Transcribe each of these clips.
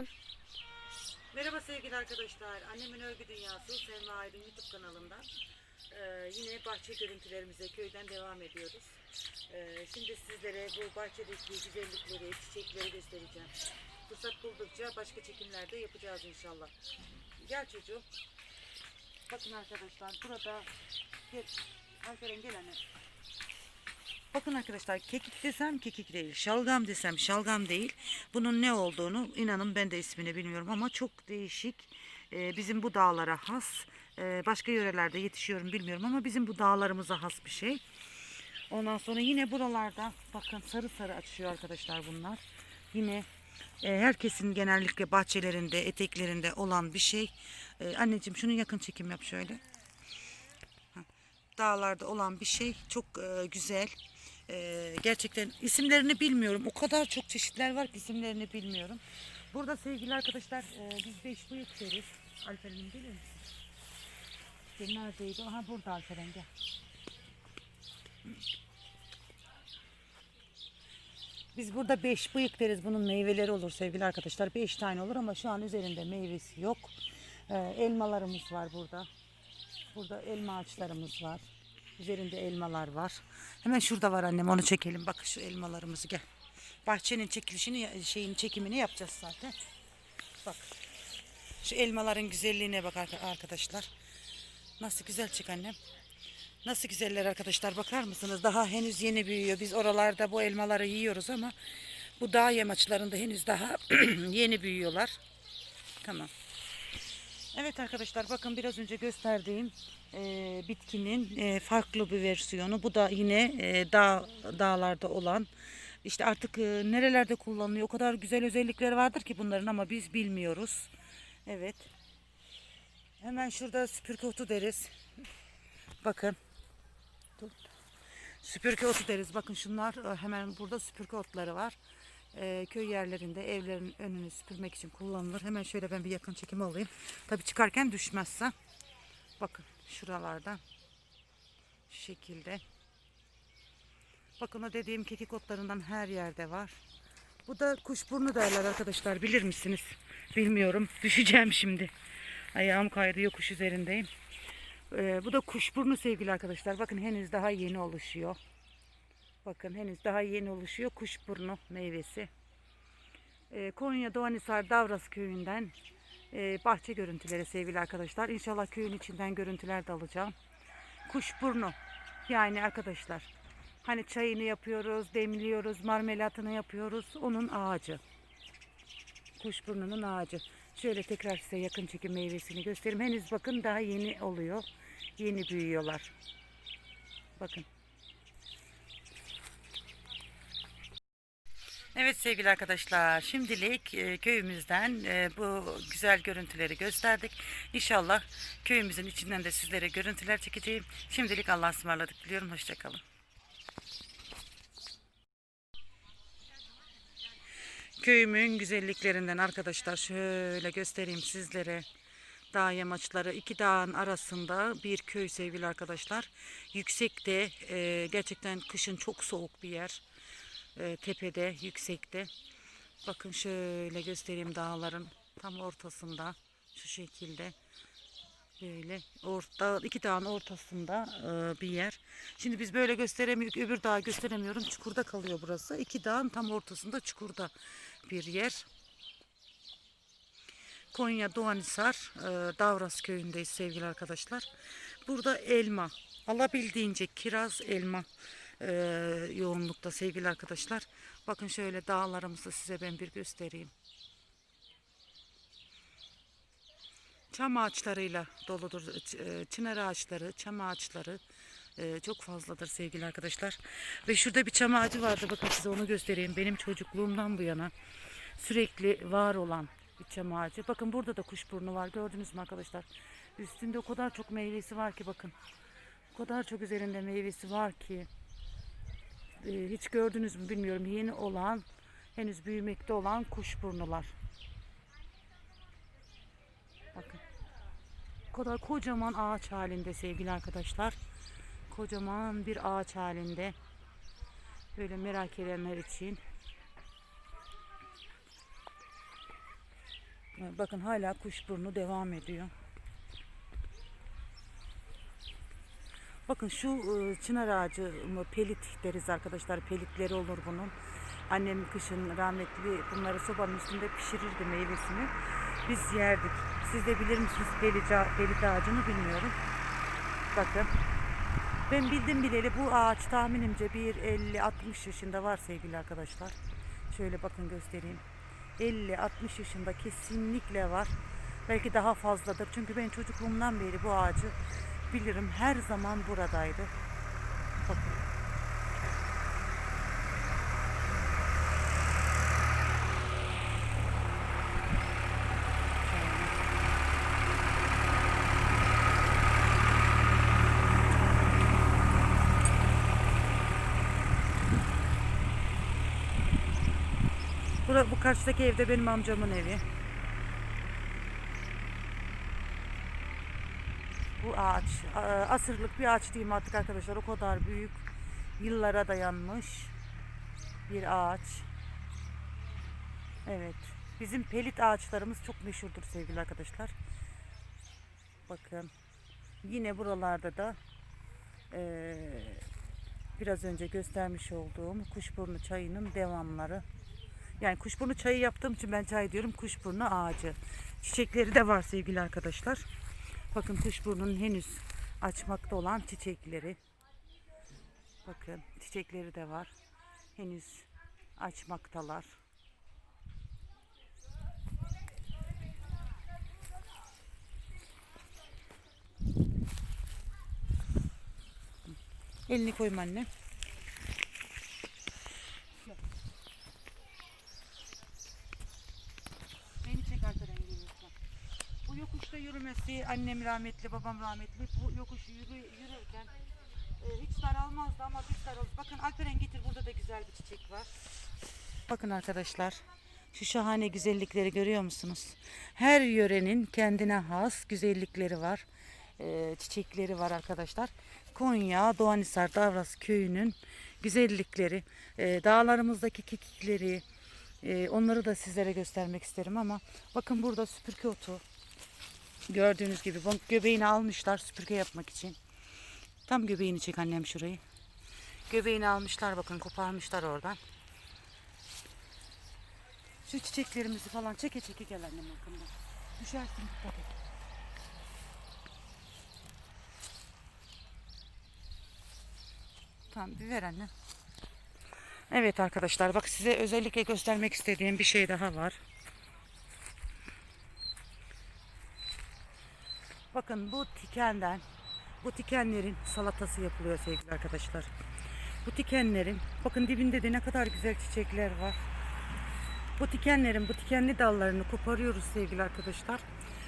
Başladım. Merhaba sevgili arkadaşlar. Annemin Örgü Dünyası Selma Aydın YouTube kanalından ee, yine bahçe görüntülerimize köyden devam ediyoruz. Ee, şimdi sizlere bu bahçedeki güzellikleri, çiçekleri göstereceğim. Fırsat buldukça başka çekimlerde yapacağız inşallah. Gel çocuğum. Bakın arkadaşlar burada gel. Alperen gel anne. Bakın arkadaşlar kekik desem kekik değil, şalgam desem şalgam değil. Bunun ne olduğunu inanın ben de ismini bilmiyorum ama çok değişik. Ee, bizim bu dağlara has. Ee, başka yörelerde yetişiyor mu bilmiyorum ama bizim bu dağlarımıza has bir şey. Ondan sonra yine buralarda bakın sarı sarı açıyor arkadaşlar bunlar. Yine e, herkesin genellikle bahçelerinde, eteklerinde olan bir şey. Ee, anneciğim şunu yakın çekim yap şöyle dağlarda olan bir şey. Çok e, güzel. E, gerçekten isimlerini bilmiyorum. O kadar çok çeşitler var ki isimlerini bilmiyorum. Burada sevgili arkadaşlar e, biz beş bıyık deriz. Alperen'im gelir misin? Gel, Neredeydi? Aha burada Alperen gel. Biz burada beş bıyık deriz. Bunun meyveleri olur sevgili arkadaşlar. Beş tane olur ama şu an üzerinde meyvesi yok. E, elmalarımız var burada. Burada elma ağaçlarımız var. Üzerinde elmalar var. Hemen şurada var annem onu çekelim. Bak şu elmalarımızı gel. Bahçenin çekilişini şeyin çekimini yapacağız zaten. Bak. Şu elmaların güzelliğine bak arka- arkadaşlar. Nasıl güzel çık annem. Nasıl güzeller arkadaşlar bakar mısınız? Daha henüz yeni büyüyor. Biz oralarda bu elmaları yiyoruz ama bu dağ yamaçlarında henüz daha yeni büyüyorlar. Tamam. Evet arkadaşlar bakın biraz önce gösterdiğim e, bitkinin e, farklı bir versiyonu. Bu da yine e, dağ dağlarda olan. İşte artık e, nerelerde kullanılıyor. O kadar güzel özellikleri vardır ki bunların ama biz bilmiyoruz. Evet. Hemen şurada süpürge otu deriz. Bakın. Dur. Süpürge otu deriz. Bakın şunlar e, hemen burada süpürge otları var. E, köy yerlerinde evlerin önünü süpürmek için kullanılır. Hemen şöyle ben bir yakın çekim alayım. Tabii çıkarken düşmezse. Bakın şuralardan. Şu şekilde. Bakın o dediğim kekik otlarından her yerde var. Bu da kuşburnu derler arkadaşlar. Bilir misiniz? Bilmiyorum. Düşeceğim şimdi. Ayağım kaydı yokuş üzerindeyim. Ee, bu da kuşburnu sevgili arkadaşlar. Bakın henüz daha yeni oluşuyor. Bakın henüz daha yeni oluşuyor kuşburnu meyvesi. Ee, Konya Doğanisar Davras köyünden e, bahçe görüntüleri sevgili arkadaşlar. İnşallah köyün içinden görüntüler de alacağım. Kuşburnu yani arkadaşlar hani çayını yapıyoruz, demliyoruz, marmelatını yapıyoruz. Onun ağacı. Kuşburnunun ağacı. Şöyle tekrar size yakın çekim meyvesini göstereyim. Henüz bakın daha yeni oluyor. Yeni büyüyorlar. Bakın. Evet sevgili arkadaşlar şimdilik e, köyümüzden e, bu güzel görüntüleri gösterdik. İnşallah köyümüzün içinden de sizlere görüntüler çekeceğim. Şimdilik Allah'a ısmarladık diliyorum. Hoşçakalın. Köyümün güzelliklerinden arkadaşlar şöyle göstereyim sizlere. Dağ yamaçları iki dağın arasında bir köy sevgili arkadaşlar. Yüksekte e, gerçekten kışın çok soğuk bir yer e, tepede, yüksekte. Bakın şöyle göstereyim dağların tam ortasında şu şekilde böyle orta iki dağın ortasında e, bir yer. Şimdi biz böyle gösteremiyoruz, öbür dağı gösteremiyorum. Çukurda kalıyor burası. İki dağın tam ortasında çukurda bir yer. Konya Doğanisar, e, Davras köyündeyiz sevgili arkadaşlar. Burada elma, alabildiğince kiraz elma e, yoğunlukta sevgili arkadaşlar. Bakın şöyle dağlarımızı size ben bir göstereyim. Çam ağaçlarıyla doludur. E, Çınar ağaçları, çam ağaçları e, çok fazladır sevgili arkadaşlar. Ve şurada bir çam ağacı vardı. Bakın size onu göstereyim. Benim çocukluğumdan bu yana sürekli var olan bir çam ağacı. Bakın burada da kuşburnu var. Gördünüz mü arkadaşlar? Üstünde o kadar çok meyvesi var ki bakın. O kadar çok üzerinde meyvesi var ki. Ee, hiç gördünüz mü bilmiyorum. Yeni olan, henüz büyümekte olan kuşburnular. Bakın. Kadar kocaman ağaç halinde sevgili arkadaşlar. Kocaman bir ağaç halinde. Böyle merak edenler için Bakın hala kuşburnu devam ediyor. Bakın şu e, çınar ağacı pelit deriz arkadaşlar. Pelitleri olur bunun. Annem kışın rahmetli bunları sobanın üstünde pişirirdi meyvesini. Biz yerdik. Siz de bilir misiniz pelit, pelit ağacını bilmiyorum. Bakın. Ben bildim bileli bu ağaç tahminimce bir 50-60 yaşında var sevgili arkadaşlar. Şöyle bakın göstereyim. 50-60 yaşında kesinlikle var. Belki daha fazladır. Çünkü ben çocukluğumdan beri bu ağacı bilirim. Her zaman buradaydı. Bakın. Bu karşıdaki evde benim amcamın evi. Ağaç, asırlık bir ağaç diyeyim artık arkadaşlar. O kadar büyük, yıllara dayanmış bir ağaç. Evet, bizim pelit ağaçlarımız çok meşhurdur sevgili arkadaşlar. Bakın, yine buralarda da eee, biraz önce göstermiş olduğum kuşburnu çayının devamları. Yani kuşburnu çayı yaptığım için ben çay diyorum kuşburnu ağacı. Çiçekleri de var sevgili arkadaşlar. Bakın kuşburnunun henüz açmakta olan çiçekleri. Bakın çiçekleri de var. Henüz açmaktalar. Elini koyma anne. Beni çek arkadan geliyorsun. Bu yokuşta yürümesi annem rahmetli, babam rahmetli. Bu yokuş yürü, yürürken e, hiç daralmazdı ama biz daraldık. Bakın Alperen getir burada da güzel bir çiçek var. Bakın arkadaşlar şu şahane güzellikleri görüyor musunuz? Her yörenin kendine has güzellikleri var. E, çiçekleri var arkadaşlar. Konya Doğanhisar Davras köyünün güzellikleri, e, dağlarımızdaki kekikleri, e, onları da sizlere göstermek isterim ama bakın burada süpürge otu. Gördüğünüz gibi bu göbeğini almışlar süpürge yapmak için. Tam göbeğini çek annem şurayı. Göbeğini almışlar bakın koparmışlar oradan. Şu çiçeklerimizi falan çeke çeke gel annem arkamda. Düşersin dikkat et. Tamam bir ver anne. Evet arkadaşlar bak size özellikle göstermek istediğim bir şey daha var. Bakın bu tikenden, bu tikenlerin salatası yapılıyor sevgili arkadaşlar. Bu tikenlerin, bakın dibinde de ne kadar güzel çiçekler var. Bu tikenlerin, bu tikenli dallarını koparıyoruz sevgili arkadaşlar.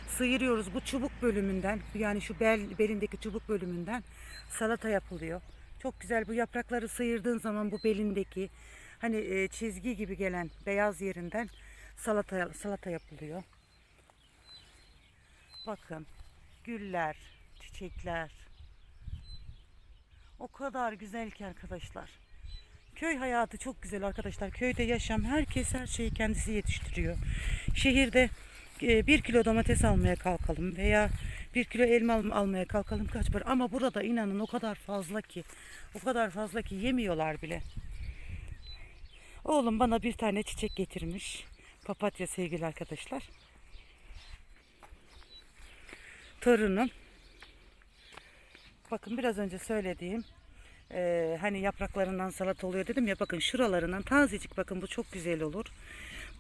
Sıyırıyoruz bu çubuk bölümünden, yani şu bel, belindeki çubuk bölümünden salata yapılıyor. Çok güzel bu yaprakları sıyırdığın zaman bu belindeki hani e, çizgi gibi gelen beyaz yerinden salata salata yapılıyor. Bakın güller, çiçekler. O kadar güzel ki arkadaşlar. Köy hayatı çok güzel arkadaşlar. Köyde yaşam herkes her şeyi kendisi yetiştiriyor. Şehirde e, bir kilo domates almaya kalkalım veya bir kilo elma al- almaya kalkalım kaç para. Ama burada inanın o kadar fazla ki o kadar fazla ki yemiyorlar bile. Oğlum bana bir tane çiçek getirmiş. Papatya sevgili arkadaşlar. Torunum. Bakın biraz önce söylediğim eee, hani yapraklarından salat oluyor dedim ya bakın şuralarından tazecik bakın bu çok güzel olur.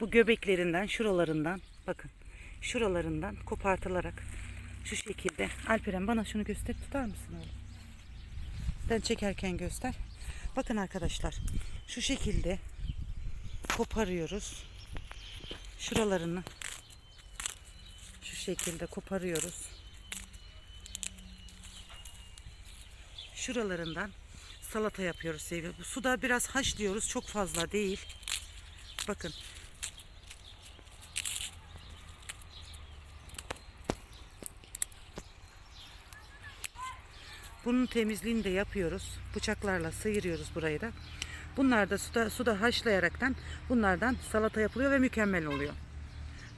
Bu göbeklerinden şuralarından bakın şuralarından kopartılarak şu şekilde. Alperen bana şunu göster tutar mısın oğlum? Ben çekerken göster. Bakın arkadaşlar şu şekilde koparıyoruz. Şuralarını şu şekilde koparıyoruz. Şuralarından salata yapıyoruz sevgili. Bu suda biraz haşlıyoruz. Çok fazla değil. Bakın. Bunun temizliğini de yapıyoruz. Bıçaklarla sıyırıyoruz burayı da. Bunlar da suda, suda haşlayaraktan bunlardan salata yapılıyor ve mükemmel oluyor.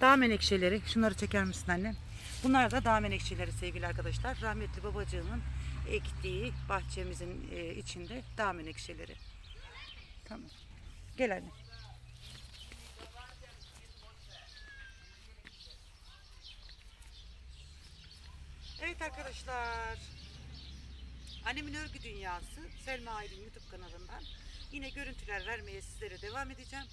Dağ menekşeleri. Şunları çeker misin annem? Bunlar da dağ menekşeleri sevgili arkadaşlar. Rahmetli babacığımın ektiği bahçemizin e, içinde dağ menekşeleri. Tamam. Gel anne. Evet arkadaşlar. Annemin Örgü Dünyası Selma Aydın YouTube kanalından yine görüntüler vermeye sizlere devam edeceğim.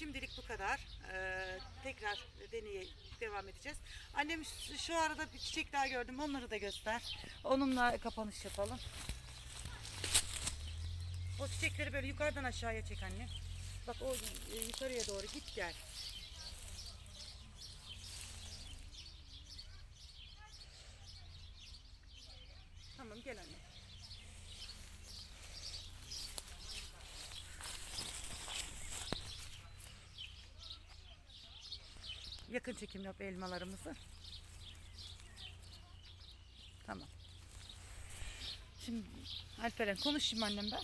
Şimdilik bu kadar. Ee, tekrar deneye devam edeceğiz. Annem şu- arada bir çiçek daha gördüm. Onları da göster. Onunla kapanış yapalım. O çiçekleri böyle yukarıdan aşağıya çek anne. Bak o e, yukarıya doğru git gel. Tamam gel anne. Yakın çekim yap elmalarımızı. Tamam. Şimdi Alperen konuşayım annemden.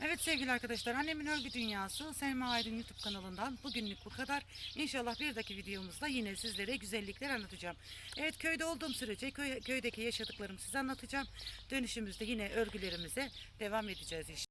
Evet sevgili arkadaşlar annemin örgü dünyası Selma Aydın YouTube kanalından bugünlük bu kadar. İnşallah bir dahaki videomuzda yine sizlere güzellikler anlatacağım. Evet köyde olduğum sürece köy, köydeki yaşadıklarımı size anlatacağım. Dönüşümüzde yine örgülerimize devam edeceğiz inşallah.